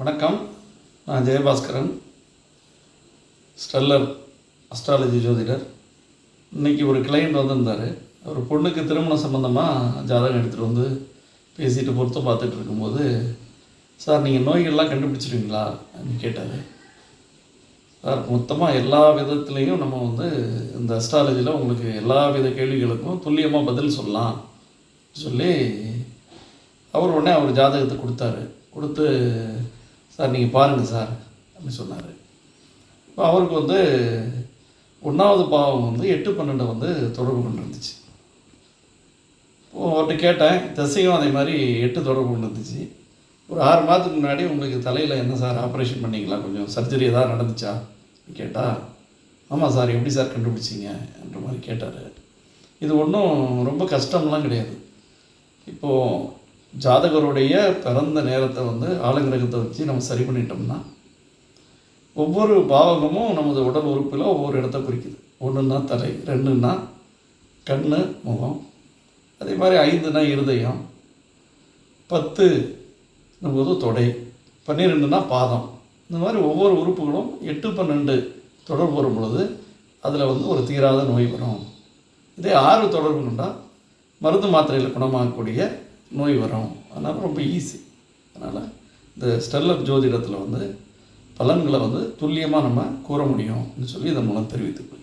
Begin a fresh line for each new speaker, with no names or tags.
வணக்கம். நான் Jayabaskaran stellar astrology ஜோதிடர். இன்னைக்கு ஒரு கிளைண்ட் வந்திருந்தார். அவர் பொண்ணுக்கு திருமணம் சம்மந்தமாக ஜாதகம் எடுத்துகிட்டு வந்து பேசிட்டு பொருத்தம் பார்த்துட்டு இருக்கும்போது சார் நீங்கள் நோய்கள்லாம் கண்டுபிடிச்சிருவீங்களா? அப்படின்னு கேட்டார். சார் மொத்தமாக எல்லா விதத்துலேயும் நம்ம வந்து இந்த அஸ்ட்ராலஜியில் உங்களுக்கு எல்லா வித கேள்விகளுக்கும் துல்லியமாக பதில் சொல்லலாம் சொல்லி அவர் உடனே அவர் ஜாதகத்தை கொடுத்தாரு. கொடுத்து சார் நீங்கள் பாருங்கள் சார் அப்படின்னு சொன்னார். இப்போ அவருக்கு வந்து ஒன்றாவது பாவம் வந்து எட்டு பன்னெண்டை வந்து தொடர்பு கொண்டு இருந்துச்சு. இப்போ அவர்கிட்ட கேட்டேன் தசையும் அதே மாதிரி எட்டு தொடர்பு கொண்டு இருந்துச்சு. ஒரு ஆறு மாதத்துக்கு முன்னாடி உங்களுக்கு தலையில் என்ன சார் ஆப்ரேஷன் பண்ணீங்களா? கொஞ்சம் சர்ஜரி ஏதாவது நடந்துச்சா? கேட்டால் ஆமாம் சார் எப்படி சார் கண்டுபிடிச்சிங்க? என்ற மாதிரி கேட்டார். இது ஒன்றும் ரொம்ப கஷ்டம்லாம் கிடையாது. இப்போது ஜாதகருடைய பிறந்த நேரத்தை வந்து ஆளுங்கிரகத்தை வச்சு நம்ம சரி பண்ணிட்டோம்னா ஒவ்வொரு பாவகமும் நமது உடல் உறுப்பில் ஒவ்வொரு இடத்த குறிக்குது. ஒன்றுன்னா தலை ரெண்டுன்னா கண் முகம். அதே மாதிரி ஐந்துனா இருதயம் பத்து போது தொடை பன்னிரெண்டுனா பாதம். இந்த மாதிரி ஒவ்வொரு உறுப்புகளும் எட்டு பன்னெண்டு தொடர்பு வரும் பொழுது அதில் வந்து ஒரு தீராத நோய் வரும். இதே ஆறு தொடர்பு கொண்டால் மருந்து மாத்திரையில் குணமாகக்கூடிய நோய் வரும். அதனால் ரொம்ப ஈஸி அதனால் இந்த ஸ்டெல்லர் ஜோதிடத்தில் வந்து பலன்களை வந்து துல்லியமாக நம்ம கூற முடியும்னு சொல்லி இதன் மூலம் தெரிவித்துக்கொள்கிறேன்